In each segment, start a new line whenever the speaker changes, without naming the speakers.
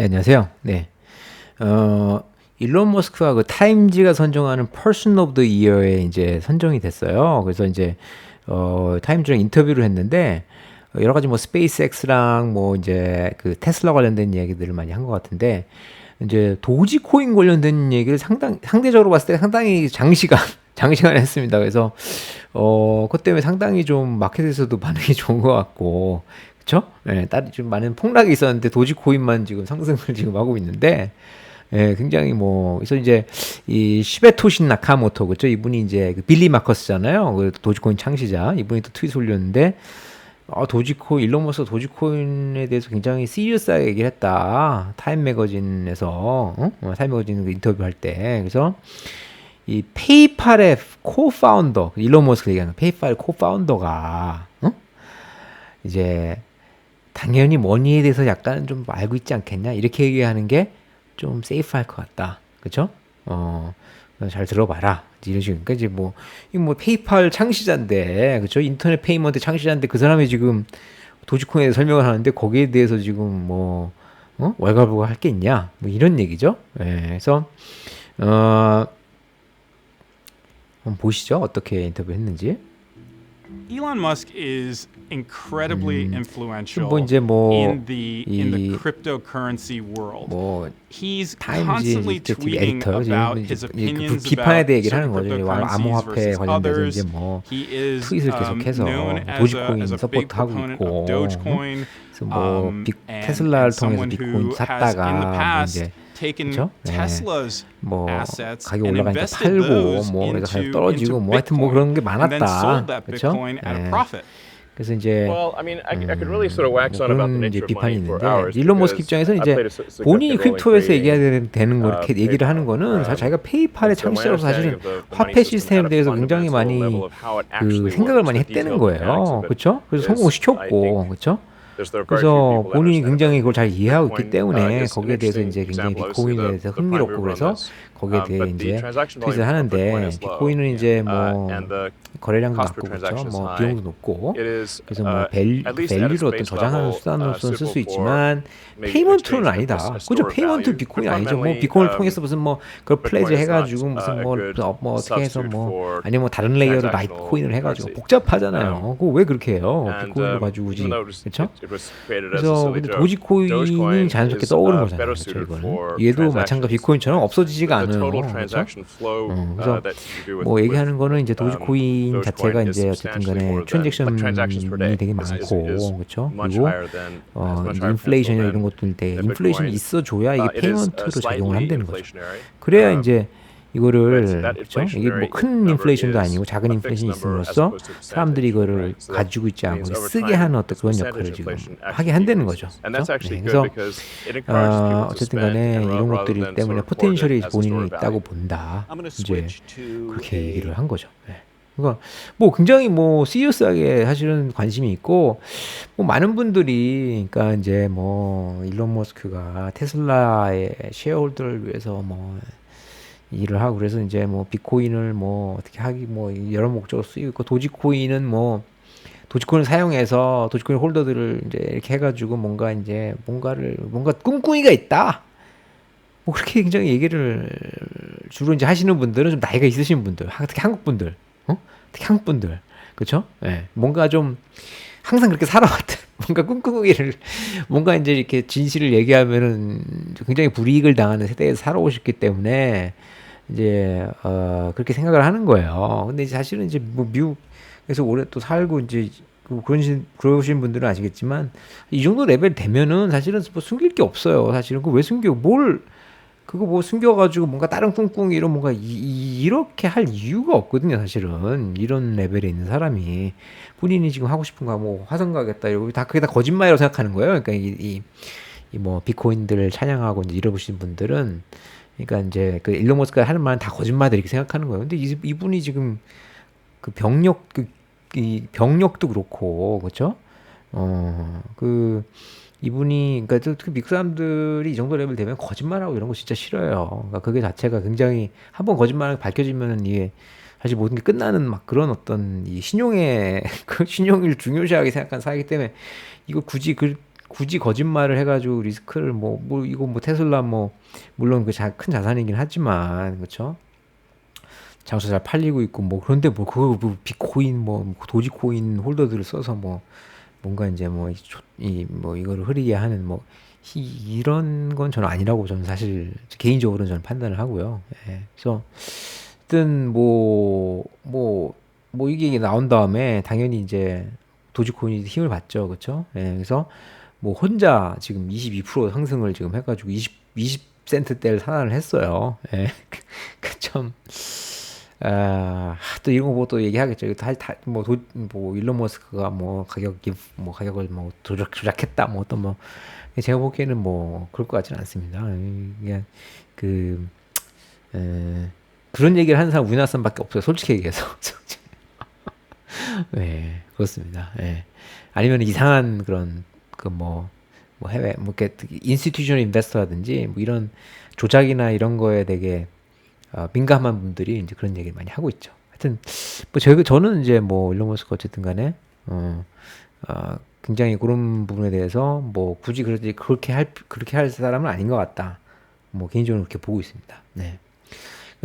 네, 안녕하세요. 네. 어, 일론 머스크가 그 타임지가 선정하는 Person of the Year에 이제 선정이 됐어요. 그래서 이제 어, 타임지랑 인터뷰를 했는데 여러 가지 뭐 스페이스X랑 뭐 이제 그 테슬라 관련된 얘기들을 많이 한 것 같은데 이제 도지코인 관련된 얘기를 상당 상대적으로 봤을 때 상당히 장시간 장시간 했습니다. 그래서 어, 그것 때문에 상당히 좀 마켓에서도 반응이 좋은 것 같고 그쵸? 예, 딸이 좀 많은 폭락이 있었는데 도지코인만 지금 상승을 지금 하고 있는데, 예, 굉장히 뭐, 그래서 이제 이 시베토신 나카모토, 그죠? 이분이 이제 그 빌리 마커스잖아요. 그 도지코인 창시자. 이분이 또 트윗 올렸는데, 어, 도지코인, 일론 머스 도지코인에 대해서 굉장히 시리어스하게 얘기를 했다. 타임 매거진에서, 어? 어 타임 매거진 그 인터뷰 할 때. 그래서 이 페이팔의 코파운더, 일론 머스크 얘기하는 페이팔 코파운더가, 어? 이제 당연히 머니에 대해서 약간 좀 알고 있지 않겠냐? 이렇게 얘기하는 게 좀 세이프할 것 같다. 그렇죠 어, 잘 들어봐라. 이런 식으로. 그러니까 이제 뭐 이거 뭐 페이팔 창시자인데 그렇죠 인터넷 페이먼트 창시자인데 그 사람이 지금 도지코인에 설명을 하는데 거기에 대해서 지금 뭐 어? 월가부가 할 게 있냐? 뭐 이런 얘기죠. 예, 그래서 어 한번 보시죠. 어떻게 인터뷰했는지.
Elon Musk is incredibly influential
뭐 이제 뭐
in the in the
이-
cryptocurrency world.
뭐
He's constantly tweeting about his
그
opinions
비판에
about
대해 얘기를 하는 거죠. 암호화폐 관련돼서. 이제 뭐
He is
트윗을
um,
계속해서 도지코인 서포트하고 있고. 그래서 뭐
um,
테슬라를 통해서 비트코인 샀다가 뭐 이제
taken
그쵸? 네. 뭐 가격 올라가니까 팔고 뭐 그래서 가격 떨어지고 뭐 하여튼 뭐 그런 게 많았다. 그렇죠?
Bitcoin at a
네. 그래서 이제 뭐 그런 이제 비판이 있는데. 일론 머스크 입장에서 이제 본인이 크립토에서 얘기해야 되는 거
uh,
이렇게 얘기를 하는 거는. 사실 자기가 페이팔의 창시자로서 사실은 화폐 시스템에 대해서 굉장히 많이 그 생각을 많이 했다는 거예요. 그렇죠? 그래서 성공시켰고, 그렇죠? 그래서 본인이 굉장히 그걸 잘 이해하고 있기 때문에
uh,
거기에 대해서 이제 굉장히
Obviously,
대해서 흥미롭고 그래서. 거기에
Um,
대해 이제
for
하는데. 비트코인은 이제
Uh,
뭐 거래량도 낮고 그렇죠. 뭐. 비용도 높고 그래서 뭐
uh,
밸, 밸류를 어떤 저장하는
level,
수단으로서
uh,
쓸수 있지만 페이먼트는 아니다. 그죠? 페이먼트
But
아니죠. 뭐
um,
통해서 무슨 뭐 그걸 플레이즈 해가지고 무슨
uh,
뭐, 어, 뭐 어떻게 해서 뭐 아니면 뭐 다른 레이어로 라이트코인을 해가지고. 복잡하잖아요.
Um,
그거 왜 그렇게 해요?
Um,
가지고 굳이 그렇죠? 그래서 근데 도지코인이 자연스럽게
uh,
거잖아요. 그렇죠, 이거는 얘도 마찬가지. 비트코인처럼 없어지지가 않아요. 그렇죠? 음,
uh,
그래서 뭐 얘기하는 거는 이제
um,
도지코인 자체가 이제 어쨌든 간에 트랜잭션이 되게 많고 그렇죠. 그리고 어, 인플레이션이나 이런 것들 때. 인플레이션이 있어줘야 이게
Uh, uh,
페이먼트로
slightly
한다는 거죠. 그래야
Um,
이제 이거를 그렇죠? 이게 뭐 큰 인플레이션도 아니고 작은 인플레이션이 있음으로써 사람들이 이거를 가지고 있지 않고 쓰게 하는 어떤 그런 역할을 지금 하게 한다는 거죠. 그렇죠? 네, 그래서 어, 어쨌든 간에 이런
rather
것들
than
때문에 포텐셜이 본인이 있다고. 본다. 이제 그렇게 얘기를 한 거죠. 네. 그러니까 뭐 굉장히 뭐 시리어스하게 사실은 관심이 있고 뭐 많은 분들이 그러니까 이제 뭐 일론 머스크가 테슬라의 쉐어홀더를 위해서 뭐 일을 하고 그래서 이제 뭐 비트코인을 뭐 어떻게 하기 뭐 여러 목적으로 쓰이고 있고 도지코인은 뭐 도지코인을 사용해서 도지코인 홀더들을 이제 이렇게 해가지고 뭔가 이제 뭔가를 뭔가 꿍꿍이가 있다. 뭐 그렇게 굉장히 얘기를 주로 이제 하시는 분들은 좀 나이가 있으신 분들, 하- 특히 한국 분들, 어? 특히 한국 분들, 그렇죠? 예, 뭔가 좀 항상 그렇게 살아왔던 뭔가 꿍꿍이를 뭔가 이제 이렇게 진실을 얘기하면은 굉장히 불이익을 당하는 세대에서 살아오셨기 때문에 이제 어 그렇게 생각을 하는 거예요. 근데 사실은 이제 뭐 미국에서 오래 또 살고 이제 그 그러신 그러신 분들은 아시겠지만 이 정도 레벨 되면은 사실은 뭐 숨길 게 없어요. 사실은 그 왜 숨겨? 뭘 그거 뭐 숨겨가지고 뭔가 다른 꿍꿍이 이런 뭔가 이, 렇게 할 이유가 없거든요, 사실은. 이런 레벨에 있는 사람이. 본인이 지금 하고 싶은 거, 뭐, 화성 가겠다, 이러고 다 그게 다 거짓말이라고 생각하는 거예요. 그러니까 이, 이, 이 뭐, 비트코인들을 찬양하고 이제 잃어보신 분들은. 그러니까 이제 그 일론 머스크가 하는 말은 다 거짓말들 이렇게 생각하는 거예요. 근데 이, 이분이 지금 그 병력, 그, 이 병력도 그렇고, 그렇죠? 어, 그, 이분이 그러니까 특히 미국 사람들이 이 정도 레벨 되면 거짓말하고 이런 거 진짜 싫어요. 그러니까 그게 자체가 굉장히 한 번 거짓말 밝혀지면은 이게 사실 모든 게 끝나는 막 그런 어떤 이 신용의 그 신용을 중요시하게 생각하는 사회이기 때문에 이거 굳이 그 굳이 거짓말을 해가지고 리스크를 뭐, 뭐 이거 뭐 테슬라 뭐 물론 그 큰 자산이긴 하지만 그렇죠. 장소 잘 팔리고 있고 뭐 그런데 뭐 그거 뭐 비트코인 뭐 도지코인 홀더들을 써서 뭐 뭔가 이제 뭐 이 뭐 이거를 흐리게 하는 뭐 이, 이런 건 저는 아니라고 저는 사실 개인적으로는 저는 판단을 하고요. 예. 그래서 어쨌든 뭐뭐뭐 이게 나온 다음에 당연히 이제 도지코인이 힘을 받죠. 그렇죠? 예. 그래서 뭐 혼자 지금 22% 상승을 지금 해 가지고 20 20센트 대를 산안을 했어요. 예. 그참 아, 또 이런 거뭐또 얘기하겠죠. 이거 다, 다, 뭐, 일론 머스크가 뭐, 가격이, 뭐, 가격을 뭐, 조작, 조작했다, 뭐, 어떤 뭐, 제가 보기에는 뭐, 그럴 것 같지는 않습니다. 그냥, 그, 에, 그런 얘기를 하는 사람 우리나라 사람밖에 없어요. 솔직히 얘기해서. 네, 그렇습니다. 예. 아니면 이상한 그런, 그 뭐, 뭐 해외, 뭐, 이렇게, 인스티튜션 인베스터라든지, 뭐, 이런 조작이나 이런 거에 되게, 어, 민감한 분들이 이제 그런 얘기를 많이 하고 있죠. 하여튼 뭐 저희 저는 이제 뭐 일론 머스크 어쨌든 간에 어, 어, 굉장히 그런 부분에 대해서 뭐 굳이 그렇게 그렇게 할 그렇게 할 사람은 아닌 것 같다. 뭐 개인적으로 그렇게 보고 있습니다. 네.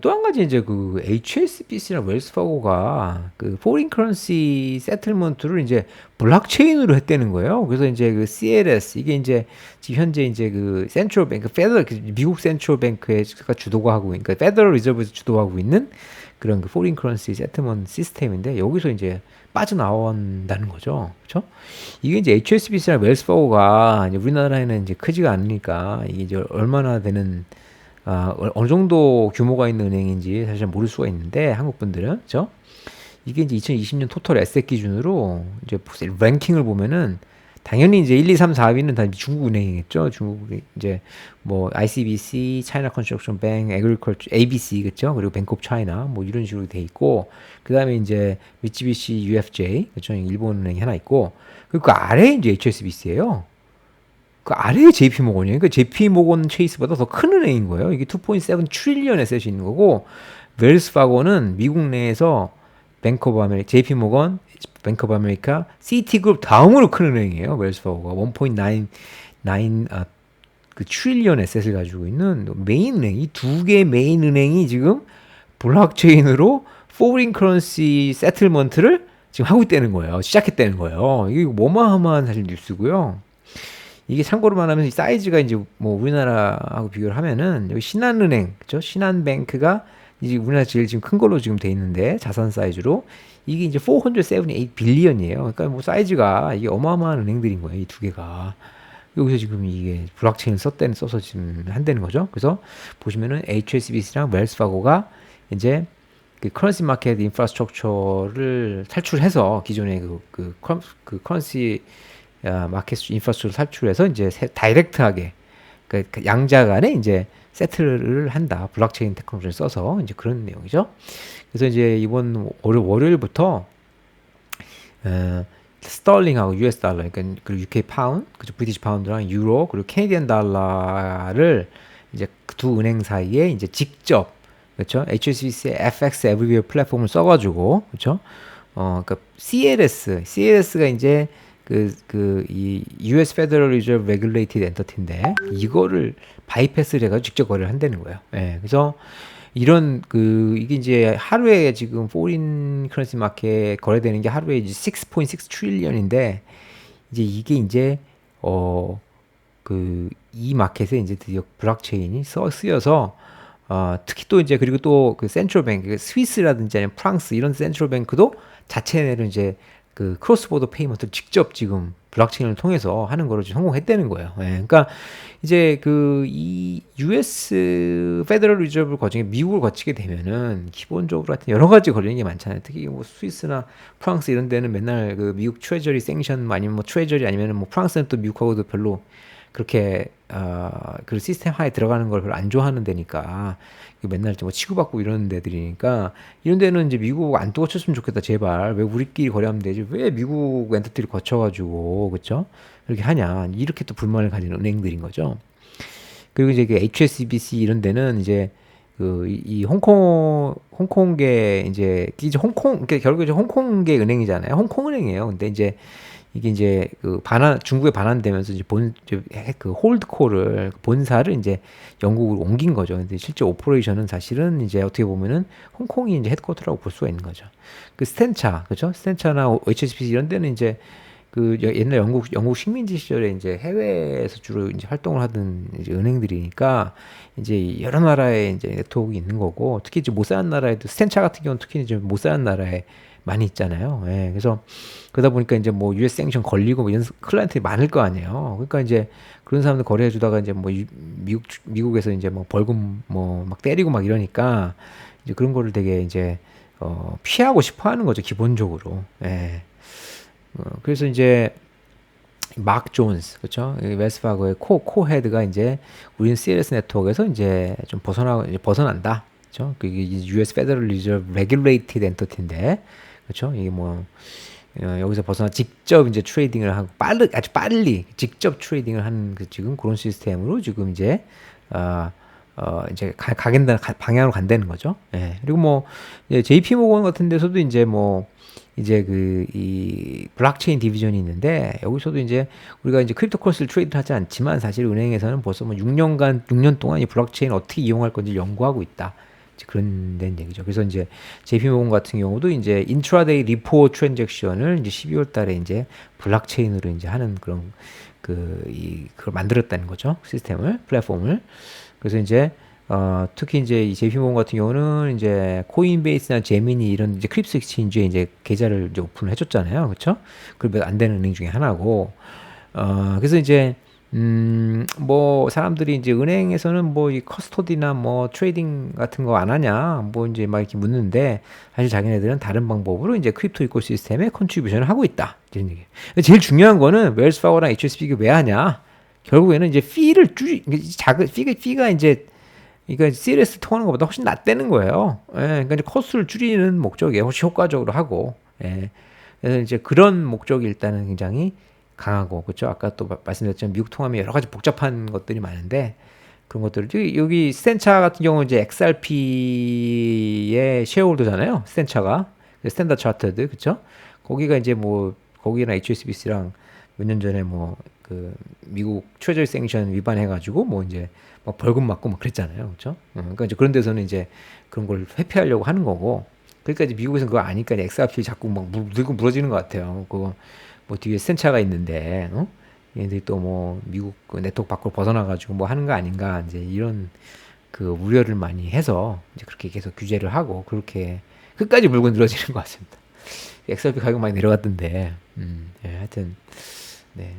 또 한 가지 이제 그 HSBC나 웰스파고가 그 포린 커런시 세틀먼트를 이제 블록체인으로 했다는 거예요. 그래서 이제 그 CLS 이게 이제 지금 현재 이제 그 센트럴 뱅크 페더 미국 센트럴 뱅크가 주도가 하고 그러니까 페더럴 리저브에서 주도하고 있는 그런 그 포린 커런시 세틀먼트 시스템인데 여기서 이제 빠져나온다는 거죠. 그렇죠? 이게 이제 HSBC나 웰스파고가 이제 우리나라에는 이제 크지가 않으니까 이게 이제 얼마나 되는 아, 어느 정도 규모가 있는 은행인지 사실 모를 수가 있는데 한국 분들은 그렇죠? 이게 이제 2020년 토탈 에셋 기준으로 이제 랭킹을 보면은 당연히 이제 1, 2, 3, 4위는 다 중국 은행이겠죠. 중국 이제 뭐 ICBC, 차이나 컨스트럭션 뱅, 에그리컬처, ABC 그렇죠. 그리고 뱅크 오브 차이나 뭐 이런 식으로 돼 있고 그다음에 이제 미츠비시 UFJ 그렇죠. 일본 은행이 하나 있고 그리고 그 아래에 이제 HSBC예요. 그 아래에 JP 모건이에요. 그러니까 JP 모건 체이스보다 더 큰 은행인 거예요. 이게 2.7 트릴리언 에셋이 있는 거고 웰스 파고는 미국 내에서 뱅크 오브 아메리카, JP 모건, 뱅크 오브 아메리카, 시티그룹 다음으로 큰 은행이에요. 웰스 파고가 1.9 아, 그 트릴리언 에셋을 가지고 있는 메인 은행 이 두 개 메인 은행이 지금 블록체인으로 포린 커런시 세틀먼트를 지금 하고 있다는 거예요. 시작했다는 거예요. 이게 어마어마한 사실 뉴스고요. 이게 참고로 말하면 사이즈가 이제 뭐 우리나라하고 비교를 하면은 여기 신한은행 그죠 신한뱅크가 이제 우리나라 제일 지금 큰 걸로 지금 돼 있는데 자산 사이즈로 이게 이제 478 빌리언이에요. 그러니까 뭐 사이즈가 이게 어마어마한 은행들인 거예요. 이 두 개가 여기서 지금 이게 블록체인 썼다는 써서 지금 한다는 거죠. 그래서 보시면은 HSBC랑 웰스파고가 이제 그 커런시 마켓 인프라스트럭처를 탈출해서 기존의 그, 그, 그 커런시 어, 마켓 인프라스트럭처를 탈출해서 이제 세, 다이렉트하게 그, 그 양자 간에 이제 세트를 한다. 블록체인 테크놀로지를 써서 이제 그런 내용이죠. 그래서 이제 이번 월요, 월요일부터 어, 스털링하고 US 달러, 그러니까 그리고 UK 파운드, 그죠? 브리티시 파운드랑 유로 그리고 캐네디언 달러를 이제 그두 은행 사이에 이제 직접 그렇죠? HSBC의 FX Everywhere 플랫폼을 써가지고 그렇죠? 어, 그러니까 CLS, CLS가 이제 그, 그, 이 US Federal Reserve Regulated Entity인데, 이거를 바이패스를 해가지고 직접 거래를 한다는 거예요. 예. 그래서 이런 그, 이게 이제 하루에 지금 포린 커런시 마켓 거래되는 게 하루에 이제 6.6 트릴리언인데, 이제 이게 이제, 어, 그, 이 마켓에 이제 드디어 블록체인이 써, 쓰여서, 어, 특히 또 이제 그리고 또 그 센트럴 뱅크, 스위스라든지 아니면 프랑스 이런 센트럴 뱅크도 자체 내로 이제 그 크로스보더 페이먼트를 직접 지금 블록체인을 통해서 하는 거를 지금 성공했다는 거예요. 예, 그러니까 이제 그 이 US 페더럴 리저브 과정에 미국을 거치게 되면은 기본적으로 하여튼 여러 가지 걸리는 게 많잖아요. 특히 뭐 스위스나 프랑스 이런 데는 맨날 그 미국 트레저리 생션 아니면 뭐 트레저리 아니면은 뭐 프랑스는 또 미국하고도 별로 그렇게 어 그 시스템 하에 들어가는 걸 별로 안 좋아하는 데니까. 맨날 뭐 치고받고 이러는 데들이니까. 이런 데는 이제 미국 안 거쳤으면 좋겠다 제발. 왜 우리끼리 거래하면 되지? 왜 미국 엔터티를 거쳐가지고 그쵸? 이렇게 하냐? 이렇게 또 불만을 가지는 은행들인 거죠. 그리고 이제 그 HSBC 이런 데는 이제 그이 홍콩 홍콩계 이제 이제 홍콩 그러니까 결국 이제 홍콩계 은행이잖아요. 홍콩 은행이에요. 근데 이제 이게 이제 그 반환 중국에 반환되면서 이제 본그 홀드코를 본사를 이제 영국으로 옮긴 거죠. 근데 실제 오퍼레이션은 사실은 이제 어떻게 보면은 홍콩이 이제 헤드쿼터라고 볼 수가 있는 거죠. 그 스탠차 그죠? 스탠차나 HSBC 이런 데는 이제 그 여- 옛날 영국 영국 식민지 시절에 이제 해외에서 주로 이제 활동을 하던 이제 은행들이니까 이제 여러 나라에 이제 네트워크 있는 거고 특히 이제 못 사는 나라에도 스탠차 같은 경우는 특히 이제 못 사는 나라에 많이 있잖아요. 예. 그래서 그러다 보니까 이제 뭐 US 생션 걸리고 뭐 이런 클라이언트들이 많을 거 아니에요. 그러니까 이제 그런 사람들 거래해 주다가 이제 뭐 유- 미국 미국에서 이제 뭐 벌금 뭐 막 때리고 막 이러니까 이제 그런 거를 되게 이제 어 피하고 싶어 하는 거죠, 기본적으로. 예. 어, 그래서 이제 마크 존스 그렇죠 웨스파고의 코 코헤드가 이제 우리는 CLS 네트워크에서 이제 좀 벗어나 이제 벗어난다 그렇죠 그게 US Federal Reserve Regulated Entity인데 그렇죠 이게 뭐 어, 여기서 벗어나 직접 이제 트레이딩을 하고 빠르 아주 빨리 직접 트레이딩을 하는 그 지금 그런 시스템으로 지금 이제 어, 어 이제 가, 가겠다 가- 방향으로 간다는 거죠. 예. 그리고 뭐 이제 JP 모건 같은 데서도 이제 뭐 이제 그 이 블록체인 디비전이 있는데 여기서도 이제 우리가 이제 크립토 커런시를 트레이드 하지 않지만 사실 은행에서는 벌써 뭐 6년간 6년 동안 이 블록체인 어떻게 이용할 건지 연구하고 있다. 그런 데는 얘기죠. 그래서 이제 JP 모건 같은 경우도 이제 인트라데이 리포 트랜잭션을 이제 12월 달에 이제 블록체인으로 이제 하는 그런 그 이 그걸 만들었다는 거죠. 시스템을 플랫폼을. 그래서 이제 어, 특히 이제 이 JP모건 같은 경우는 이제 코인베이스나 제미니 이런 이제 크립스 익스체인지에 이제 계좌를 이제 오픈을 해줬잖아요, 그렇죠? 그러면 안 되는 은행 중에 하나고, 어, 그래서 이제 음, 뭐 사람들이 이제 은행에서는 뭐 이 커스토디나 뭐 트레이딩 같은 거 안 하냐, 뭐 이제 막 이렇게 묻는데 사실 자기네들은 다른 방법으로 이제 크립토 이코 시스템에 컨트리뷰션을 하고 있다 이런 얘기. 제일 중요한 거는 웰스파고랑 HSBC가 왜 하냐? 결국에는 이제 피를 줄이 작은 피가 피가 이제 그러니까 CLS 통하는 것보다 훨씬 낫다는 거예요. 예, 그러니까 이제 코스를 줄이는 목적이에요. 훨씬 효과적으로 하고. 예. 그래서 이제 그런 목적이 일단은 굉장히 강하고 그렇죠. 아까 또 마- 말씀드렸지만 미국 통하면 여러 가지 복잡한 것들이 많은데 그런 것들을 여기, 여기 스탠차 같은 경우는 이제 XRP의 쉐어홀더잖아요. 스탠차가 스탠다드 차트드 그렇죠. 거기가 이제 뭐 거기랑 HSBC랑 몇 년 전에 뭐 그 미국 최저리 생션 위반해가지고 뭐 이제 막 벌금 맞고 막 그랬잖아요, 그렇죠? 그러니까 이제 그런 데서는 이제 그런 걸 회피하려고 하는 거고. 그러니까 이제 미국에서는 그거 아니까 XRP 자꾸 막 물- 들고 물어지는 것 같아요. 그거 뭐 뒤에 센차가 있는데, 어? 얘들이 또 뭐 미국 그 네트워크 밖으로 벗어나가지고 뭐 하는 거 아닌가 이제 이런 그 우려를 많이 해서 이제 그렇게 계속 규제를 하고 그렇게 끝까지 물고 늘어지는 것 같습니다. XRP 가격 많이 내려갔던데, 음, 예, 하여튼 네.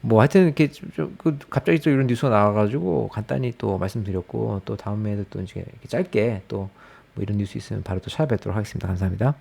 뭐 하여튼 이렇게 좀, 좀, 그 갑자기 또 이런 뉴스가 나와가지고 간단히 또 말씀드렸고 또 다음에도 또 이제 짧게 또 뭐 이런 뉴스 있으면 바로 또 찾아뵙도록 하겠습니다. 감사합니다.